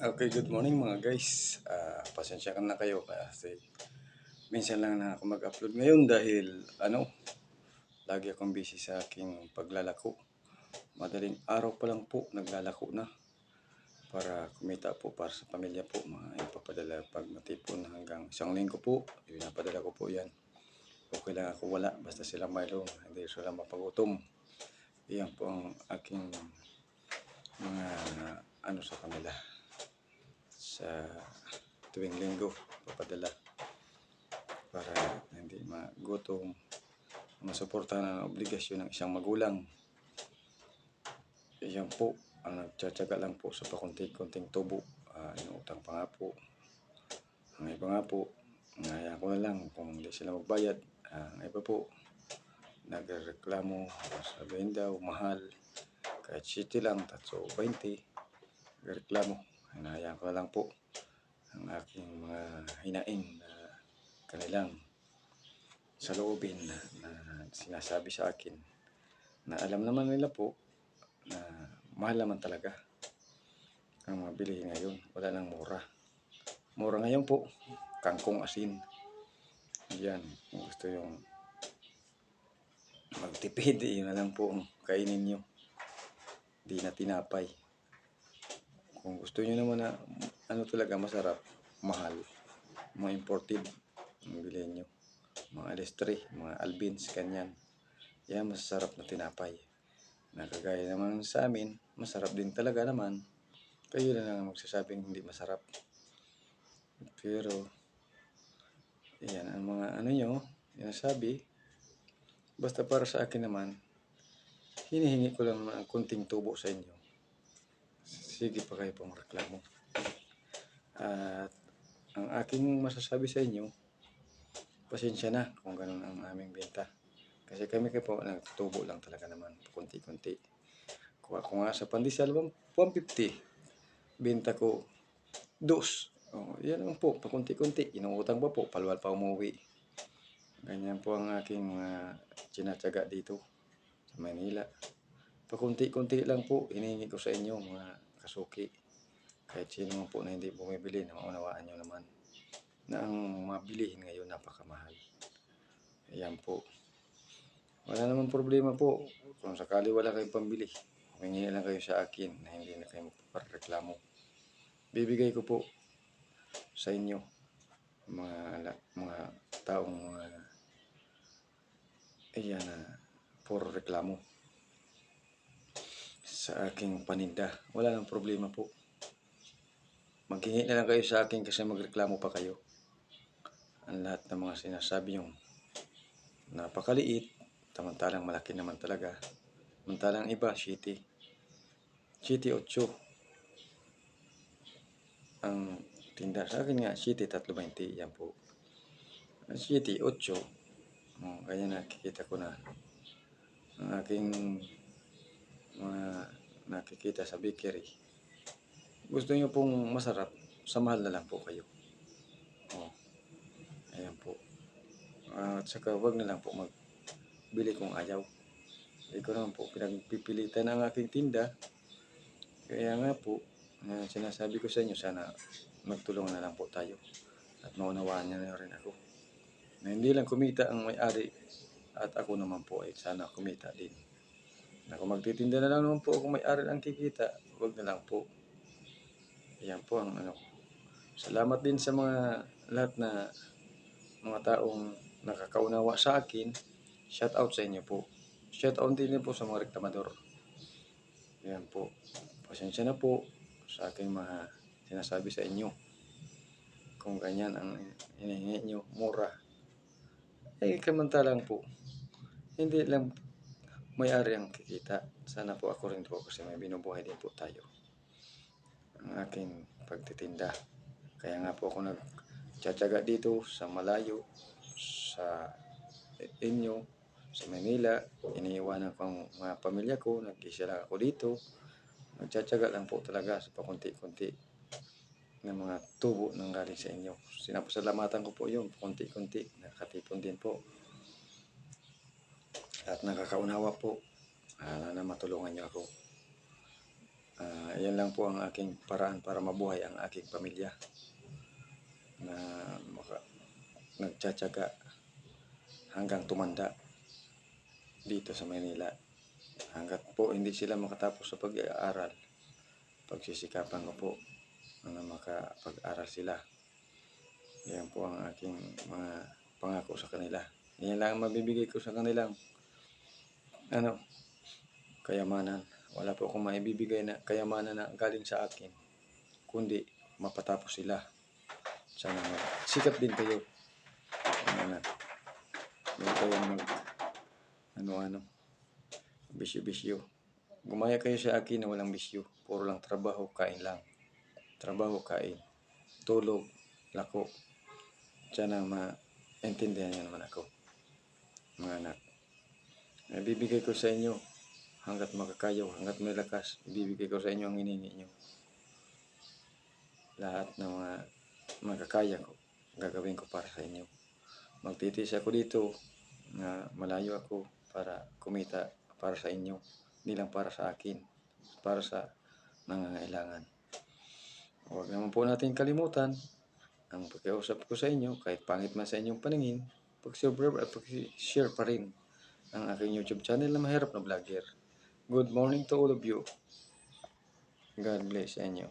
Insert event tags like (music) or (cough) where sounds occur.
Okay, good morning mga guys. Ah, pasensya ka na kayo kasi minsan lang na ako mag-upload ngayon dahil ano, lagi akong busy sa aking paglalako. Madaling araw pa lang po naglalako na para kumita po para sa pamilya po. Mga ipapadala pag matipon hanggang isang linggo po, pinapadala ko po yan. Okay lang ako wala, basta sila mayroon, hindi sila mapagutom. Iyan po ang aking mga ano sa kanila sa tuwing linggo papadala para hindi magutom. Masuportahan ang obligasyon ng isang magulang. Iyan po ang nagtsatsaga lang po sa pakunti-kunting tubo uh, inuutang pa nga po. Ang iba nga po ngaya ko na lang kung hindi sila magbayad. Ah, ang iba po nagreklamo sabihin daw mahal. Kahit city lang tatso 20 nagreklamo hinahayaan ko lang po ang aking mga hinaing na kanilang sa loobin na, na sinasabi sa akin na alam naman nila po na mahal naman talaga ang mga bilihin ngayon. Wala nang mura. Mura ngayon po kangkong asin. Yan kung gusto yung magtipid (laughs) yun na lang po kainin nyo. Di na tinapay kung gusto niyo naman na ano talaga masarap, mahal, mga imported, ang bilhin nyo. Mga alestre, mga albins, kanyan. Yan, masarap na tinapay. Nakagaya naman sa amin, masarap din talaga naman. Kayo na lang magsasabing hindi masarap. Pero, yan ang mga ano nyo, sinasabi. Basta para sa akin naman, hinihingi ko lang ng kunting tubo sa inyo sige pa kayo pong reklamo. At ang aking masasabi sa inyo, pasensya na kung ganun ang aming benta. Kasi kami kayo po nagtubo lang talaga naman, kunti-kunti. Kuha ko nga sa pandesal, 150. Benta ko, dos. Oh, yan lang po, pakunti-kunti. Inuutang pa po, palwal pa umuwi. Ganyan po ang aking mga uh, dito sa Manila. Pakunti-kunti lang po, inihingi ko sa inyo mga kasuki. Kahit sino man po na hindi bumibili, na maunawaan nyo naman na ang mabilihin ngayon napakamahal. Ayan po. Wala namang problema po. Kung sakali wala kayong pambili, humingi lang kayo sa akin na hindi na kayo magpapareklamo. Bibigay ko po sa inyo mga mga taong mga ayan na uh, for reklamo sa aking paninda. Wala nang problema po. Maghingi na lang kayo sa akin kasi magreklamo pa kayo. Ang lahat ng mga sinasabi yung napakaliit, tamantalang malaki naman talaga. Samantalang iba, city. City 8. Ang tinda sa akin nga, city 320. Yan po. City 8. Oh, ganyan nakikita ko na ang aking mga nakikita sa bakery. Gusto niyo pong masarap, sa mahal na lang po kayo. Oh. Ayan po. At saka wag na lang po magbili kung ayaw. Ko naman po pinagpipilitan ang aking tinda. Kaya nga po, uh, sinasabi ko sa inyo, sana magtulungan na lang po tayo. At maunawaan niya na rin ako. Na hindi lang kumita ang may-ari at ako naman po ay sana kumita din. Kung magtitinda na lang naman po kung may aral ang kikita, huwag na lang po. Yan po ang ano. Salamat din sa mga lahat na mga taong nakakaunawa sa akin. Shout out sa inyo po. Shout out din po sa mga reklamador. Yan po. Pasensya na po sa aking mga sinasabi sa inyo. Kung ganyan ang hinihingi nyo, mura. Eh, kamantalang po. Hindi lang may-ari ang kikita. Sana po ako rin po kasi may binubuhay din po tayo. Ang aking pagtitinda. Kaya nga po ako nagtsatsaga dito sa malayo, sa inyo, sa Manila. Iniiwanan ko ang mga pamilya ko. Nag-isa lang ako dito. Nagtsatsaga lang po talaga sa pakunti-kunti ng mga tubo ng galing sa inyo. Sinapasalamatan ko po yun, kunti-kunti. Nakatipon din po at nakakaunawa po uh, na matulungan niyo ako Ah, yan lang po ang aking paraan para mabuhay ang aking pamilya. Na maka, nagtsatsaga hanggang tumanda dito sa Manila. Hanggat po hindi sila makatapos sa pag-aaral, pagsisikapan ko po na makapag-aral sila. Yan po ang aking mga pangako sa kanila. Yan lang ang mabibigay ko sa kanilang ano, kayamanan. Wala po akong maibibigay na kayamanan na galing sa akin. Kundi mapatapos sila. Sana mag sikat din kayo. Mga anak. Huwag kayong mag ano-ano. Bisyo-bisyo. Gumaya kayo sa akin na walang bisyo. Puro lang trabaho, kain lang. Trabaho, kain. Tulog, lako. Sana maintindihan niyo naman ako. Mga anak. Ibibigay ko sa inyo hanggat makakayaw, hanggat may lakas. Ibibigay ko sa inyo ang hiningi nyo. Lahat ng mga makakaya ko, gagawin ko para sa inyo. Magtitis ako dito na malayo ako para kumita para sa inyo. Hindi lang para sa akin, para sa nangangailangan. Huwag naman po natin kalimutan ang pagkausap ko sa inyo, kahit pangit man sa inyong paningin, pag-share pa rin ang aking YouTube channel na Mahirap na Vlogger. Good morning to all of you. God bless inyo.